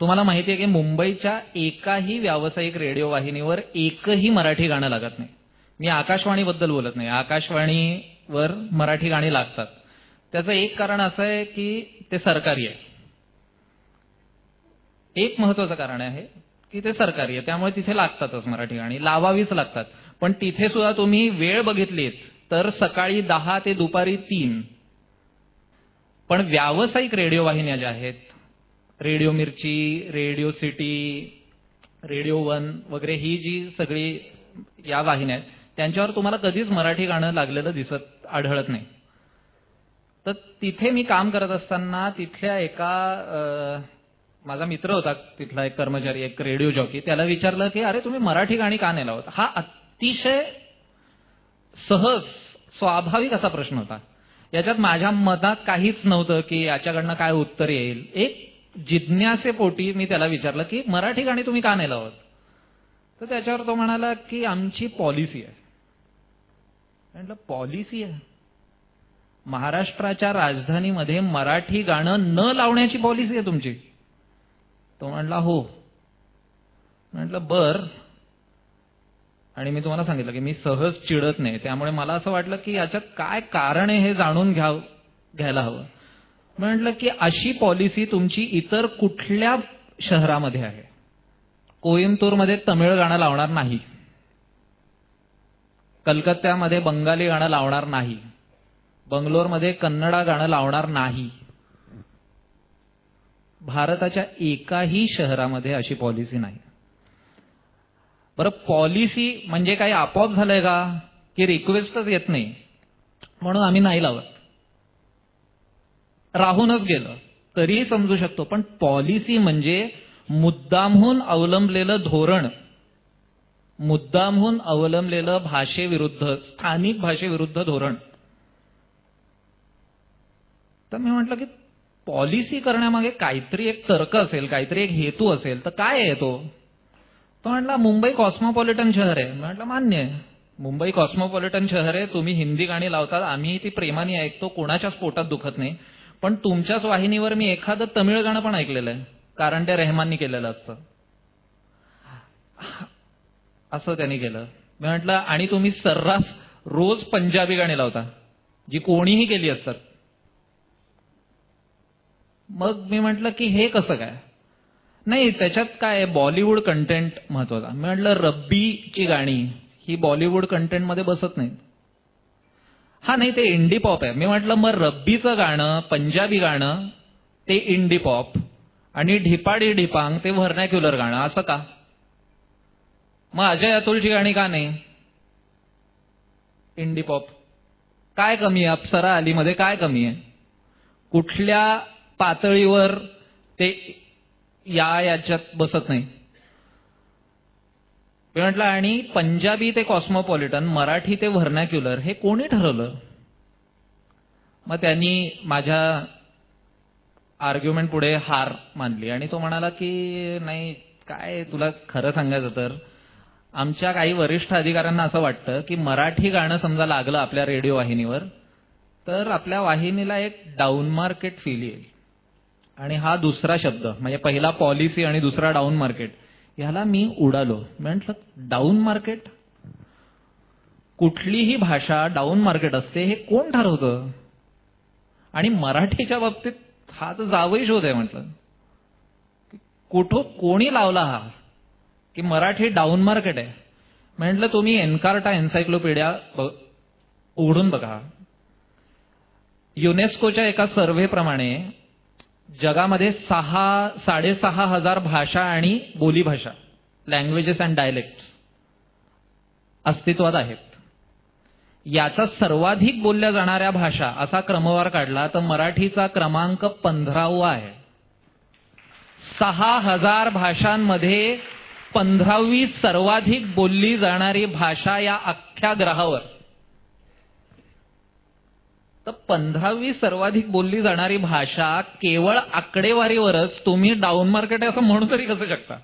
तुम्हाला माहिती आहे की मुंबईच्या एकाही व्यावसायिक रेडिओ वाहिनीवर एकही मराठी गाणं लागत नाही. मी आकाशवाणीबद्दल बोलत नाही. आकाशवाणीवर मराठी गाणी लागतात. त्याचं एक कारण असं आहे की ते सरकारी आहे. एक महत्वाचं कारण आहे की ते सरकारी आहे. त्यामुळे तिथे लागतातच मराठी गाणी. लावावीच लागतात. पण तिथे सुद्धा तुम्ही वेळ बघितलीत तर सकाळी दहा ते दुपारी तीन. पण व्यावसायिक रेडिओ वाहिन्या ज्या आहेत रेडिओ मिरची रेडिओ सिटी रेडिओ वन वगैरे ही जी सगळी या वाहिन्या आहेत त्यांच्यावर तुम्हाला कधीच मराठी गाणं लागलेलं दिसत आढळत नाही. तर तिथे मी काम करत असताना तिथल्या एका माझा मित्र होता तिथला एक कर्मचारी एक रेडिओ जॉकी त्याला विचारलं की अरे तुम्ही मराठी गाणी का नाही लावत हा अतिशय सहज स्वाभाविक असा प्रश्न होता. याच्यात माझ्या मनात काहीच नव्हतं की याच्याकडनं काय उत्तर येईल. एक जिज्ञासेपोटी मी त्याला विचारलं की मराठी गाणी तुम्ही का नाही लावत तर त्याच्यावर तो म्हणाला की आमची पॉलिसी आहे. म्हटलं पॉलिसी आहे? महाराष्ट्राच्या राजधानीमध्ये मराठी गाणं न लावण्याची पॉलिसी आहे तुमची. तो म्हणला हो. म्हटलं बर. आणि मी तुम्हाला सांगितलं की मी सहज चिडत नाही त्यामुळे मला असं वाटलं की याच्यात काय कारण आहे हे जाणून घ्याव घ्यायला हवं. म्हटलं की अशी पॉलिसी तुमची इतर कुठल्या शहरामध्ये आहे? कोइंबतूरमध्ये तमिळ गाणं लावणार नाही. कलकत्त्यामध्ये बंगाली गाणं लावणार नाही. बंगलोरमध्ये कन्नडा गाणं लावणार नाही. भारताच्या एकाही शहरामध्ये अशी पॉलिसी नाही. बरं पॉलिसी म्हणजे काही आपोआप झालंय का? की रिक्वेस्टच येत नाही. म्हणून आम्ही नाही लावत. राहूनच गेलं. तरीही समजू शकतो. पण पॉलिसी म्हणजे मुद्दामहून अवलंबलेलं धोरण. मुद्दामहून अवलंबलेलं भाषेविरुद्ध स्थानिक भाषेविरुद्ध धोरण. तर मी म्हटलं की पॉलिसी करण्यामागे काहीतरी एक तर्क असेल काहीतरी एक हेतू असेल तर काय आहे तो? तो म्हटला मुंबई कॉस्मोपॉलिटन शहर आहे. म्हटलं मान्य आहे. मुंबई कॉस्मोपॉलिटन शहर आहे. तुम्ही हिंदी गाणी लावतात. आम्ही ती प्रेमाने ऐकतो. कोणाच्याच पोटात दुखत नाही. पण तुमच्याच वाहिनीवर मी एखादं तमिळ गाणं पण ऐकलेलं आहे. कारण ते रेहमाननी केलेलं असतं. असं त्यांनी केलं. मी म्हटलं आणि तुम्ही सर्रास रोज पंजाबी गाणी लावता जी कोणीही केली असतात. मग मी म्हटलं की हे कसं काय? नाही त्याच्यात काय बॉलिवूड कंटेंट महत्त्वाचा. मी म्हटलं रब्बीची गाणी ही बॉलिवूड कंटेंटमध्ये बसत नाहीत. हा नाही ते इंडी पॉप आहे. मी म्हटलं मग रब्बीचं गाणं पंजाबी गाणं ते इंडी पॉप आणि ढिपाडी ढिपांग ते व्हर्नॅक्युलर गाणं असं का? मग अजय अतुलची गाणी का नाही? इंडी पॉप काय कमी आहे? अप्सरा अलीमध्ये काय कमी आहे? कुठल्या पातळीवर ते या याच्यात बसत नाही? मी म्हटलं आणि पंजाबी ते कॉस्मोपॉलिटन मराठी ते व्हर्नॅक्युलर हे कोणी ठरवलं? मग त्यांनी माझ्या आर्ग्युमेंट पुढे हार मानली. आणि तो म्हणाला की नाही काय तुला खरं सांगायचं तर आमच्या काही वरिष्ठ अधिकाऱ्यांना असं वाटतं की मराठी गाणं समजा लागलं आपल्या रेडिओ वाहिनीवर तर आपल्या वाहिनीला एक डाऊन मार्केट फील येईल. आणि हा दुसरा शब्द म्हणजे पहिला पॉलिसी आणि दुसरा डाऊन मार्केट ह्याला मी उडालो. म्हटलं डाऊन मार्केट कुठलीही भाषा डाऊन मार्केट असते हे कोण ठरवतं? आणि मराठीच्या बाबतीत हा तर जावई शोध आहे म्हटलं. कुठं कोणी लावला हा की मराठी डाऊन मार्केट आहे? म्हटलं तुम्ही एनकार्टा एन्सायक्लोपीडिया उघडून बघा. युनेस्कोच्या एका सर्व्हेप्रमाणे जगामध्ये सहा साडेसहा हजार भाषा आणि बोलीभाषा लँग्वेजेस अँड डायलेक्ट अस्तित्वात आहेत. याचा सर्वाधिक बोलल्या जाणाऱ्या भाषा असा क्रमवार काढला तर मराठीचा क्रमांक पंधरावा आहे. सहा हजार भाषांमध्ये पंधरावी सर्वाधिक बोलली जाणारी भाषा या अख्ख्या ग्रहावर तर पंधरावी सर्वाधिक बोलली जाणारी भाषा केवळ आकडेवारीवरच तुम्ही डाऊन मार्केट आहे असं म्हणू तरी कसं शकता.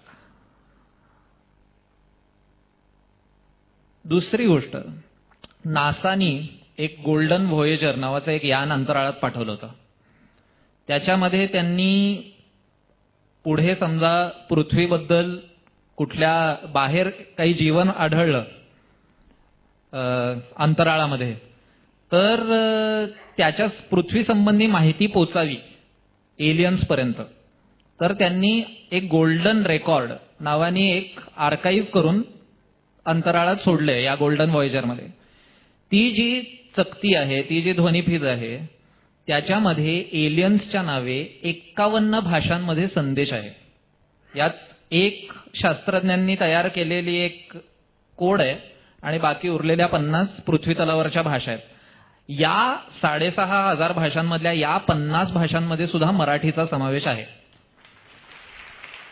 दुसरी गोष्ट नासानी एक गोल्डन व्होयेजर नावाचं एक यान अंतराळात पाठवलं होतं. त्याच्यामध्ये त्यांनी पुढे समजा पृथ्वीबद्दल कुठल्या बाहेर काही जीवन आढळलं अंतराळामध्ये तर त्याच्या पृथ्वी संबंधी माहिती पोचावी एलियन्स पर्यंत. तर त्यांनी एक गोल्डन रेकॉर्ड नावाने एक आर्काईव्ह करून अंतराळात सोडले या गोल्डन व्हॉयजरमध्ये ती जी चकती आहे ती जी ध्वनिफीज आहे त्याच्यामध्ये एलियन्सच्या नावे एक्कावन्न भाषांमध्ये संदेश आहे. यात एक शास्त्रज्ञांनी तयार केलेली एक कोड आहे आणि बाकी उरलेल्या पन्नास पृथ्वी तलावरच्या भाषा आहेत. या साडेसहा हजार भाषांमधल्या या पन्नास भाषांमध्ये सुद्धा मराठीचा समावेश आहे.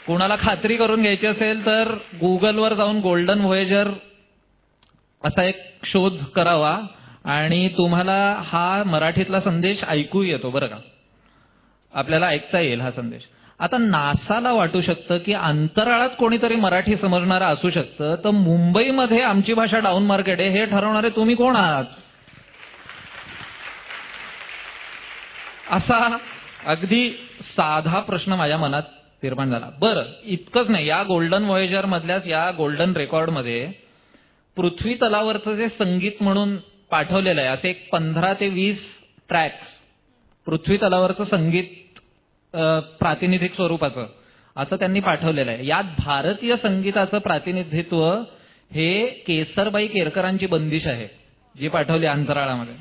कोणाला खात्री करून घ्यायची असेल तर गुगलवर जाऊन गोल्डन व्होयेजर असा एक शोध करावा आणि तुम्हाला हा मराठीतला संदेश ऐकू येतो बरं का. आपल्याला ऐकता येईल हा संदेश. आता नासाला वाटू शकतं की अंतराळात कोणीतरी मराठी समजणारा असू शकतं तर मुंबईमध्ये आमची भाषा डाऊन मार्केट आहे हे ठरवणारे तुम्ही कोण आहात? असा अगदी साधा प्रश्न माझ्या मनात निर्माण झाला. बरं इतकंच नाही. या गोल्डन व्हॉयेजर मधल्याच या गोल्डन रेकॉर्डमध्ये पृथ्वी तलावरचं जे संगीत म्हणून पाठवलेलं आहे असे एक पंधरा ते वीस ट्रॅक्स पृथ्वी तलावरचं संगीत प्रातिनिधिक स्वरूपाचं असं त्यांनी पाठवलेलं आहे. यात भारतीय संगीताचं प्रातिनिधित्व हे केसरबाई केरकरांची बंदिश आहे जी पाठवली अंतराळामध्ये.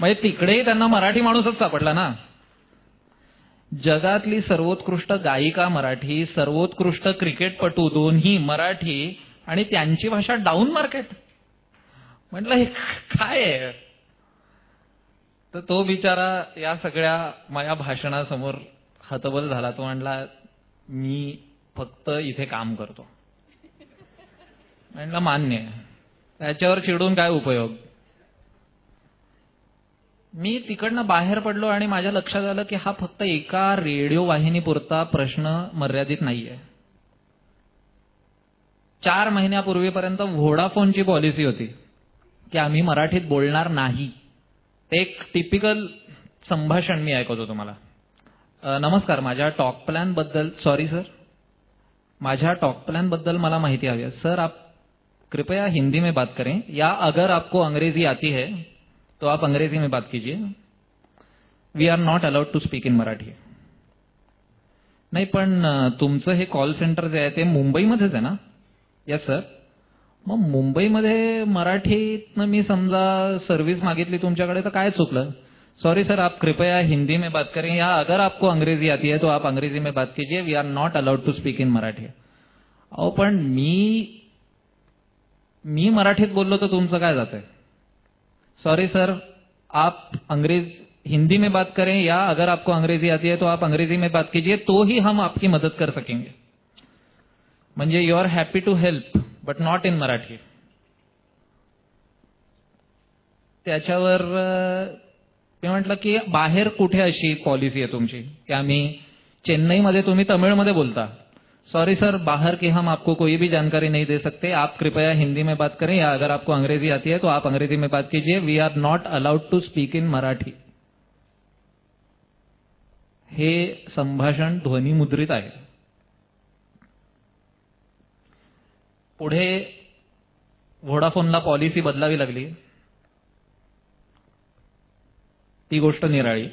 म्हणजे तिकडेही त्यांना मराठी माणूसच सापडला ना. जगातली सर्वोत्कृष्ट गायिका मराठी सर्वोत्कृष्ट क्रिकेटपटू दोन्ही मराठी आणि त्यांची भाषा डाऊन मार्केट म्हटलं हे काय आहे? तर तो बिचारा या सगळ्या माझ्या भाषणासमोर हतबल झाला. तो म्हणला मी फक्त इथे काम करतो. म्हणलं मान्य आहे. त्याच्यावर चिडून काय उपयोग? मी तिकडनं बाहेर पडलो आणि माझ्या लक्षात आलं की हा फक्त एका रेडिओ वाहिनीपुरता प्रश्न मर्यादित नाहीये. चार महिन्यापूर्वीपर्यंत व्होडाफोनची पॉलिसी होती की आम्ही मराठीत बोलणार नाही. एक टिपिकल संभाषण मी ऐकवतो तुम्हाला. नमस्कार माझ्या टॉक प्लॅनबद्दल सॉरी सर माझ्या टॉक प्लॅनबद्दल मला माहिती हवी आहे. सर आप कृपया हिंदी में बात करें. या अगर आपको अंग्रेजी आती है तो आप अंग्रेजी में बात कीजिए। We are not allowed to speak in Marathi नाही पण तुमचं हे कॉल सेंटर जे आहे ते मुंबईमध्येच आहे ना? येस सर मग मुंबईमध्ये मराठीतनं मी समजा सर्व्हिस मागितली तुमच्याकडे तर काय चुकलं? सॉरी सर आप कृपया हिंदी में बात करें या अगर आपको अंग्रेजी आती है तो आप अंग्रेजी में बात कीजिए। We are not allowed to speak in Marathi अहो पण मी मी मराठीत बोललो तर तुमचं काय जात आहे सॉरी सर आप अंग्रेज हिंदी में बात करें या अगर आपको अंग्रेजी आती है तो आप अंग्रेजी में बात कीजिए तो ही हम आपकी मदद कर सकेंगे। म्हणजे you are happy to help but not in Marathi. त्याच्यावर मी म्हटलं की बाहेर कुठे अशी पॉलिसी आहे तुमची? की आम्ही चेन्नईमध्ये तुम्ही तमिळमध्ये बोलता. सॉरी सर बाहर की हम आपको कोई भी जानकारी नहीं दे सकते। आप कृपया हिंदी में बात करें या अगर आपको अंग्रेजी आती है तो आप अंग्रेजी में बात कीजिए। We are not allowed to speak in Marathi. हे संभाषण ध्वनिमुद्रित आहे। पुढे व्होडाफोनला पॉलिसी बदलावी लागली। ती गोष्ट निराळी।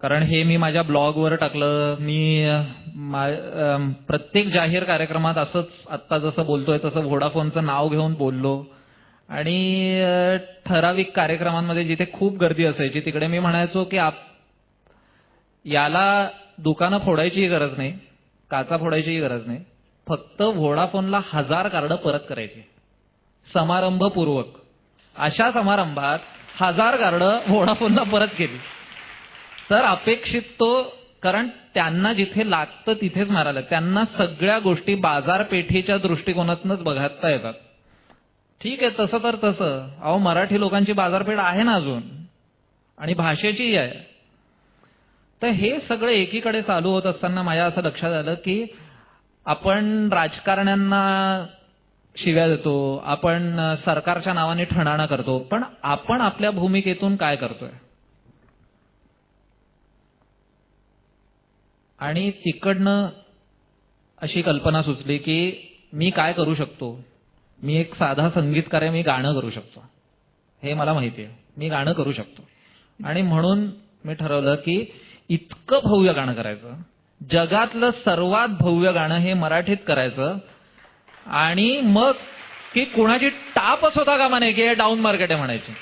कारण हे मी माझ्या ब्लॉगवर टाकलं. मी प्रत्येक जाहीर कार्यक्रमात असंच आत्ता जसं बोलतोय तसं व्होडाफोनचं नाव घेऊन बोललो. आणि ठराविक कार्यक्रमांमध्ये जिथे खूप गर्दी असायची तिकडे मी म्हणायचो की आप याला दुकानं फोडायचीही गरज नाही काचा फोडायचीही गरज नाही. फक्त व्होडाफोनला हजार कार्ड परत करायची. समारंभपूर्वक. अशा समारंभात हजार कार्ड व्होडाफोनला परत केली. तर अपेक्षित तो कारण त्यांना जिथे लागतं तिथेच मारायला. त्यांना सगळ्या गोष्टी बाजारपेठेच्या दृष्टिकोनातूनच बघता येतात. ठीक आहे तसं तर तसं. अहो मराठी लोकांची बाजारपेठ आहे ना अजून? आणि भाषेचीही आहे. तर हे सगळं एकीकडे चालू होत असताना माझ्या असं लक्षात आलं की आपण राजकारण्यांना शिव्या देतो आपण सरकारच्या नावाने ठणाणा करतो पण आपण आपल्या भूमिकेतून काय करतोय? आणि तिकडनं अशी कल्पना सुचली की मी काय करू शकतो? मी एक साधा संगीतकार आहे मी गाणं करू शकतो. हे मला माहिती आहे. मी गाणं करू शकतो. आणि म्हणून मी ठरवलं की इतकं भव्य गाणं करायचं जगातलं सर्वात भव्य गाणं हे मराठीत करायचं आणि मग की कुणाची टाप होता का म्हणे की हे डाऊन मार्केट आहे म्हणायची.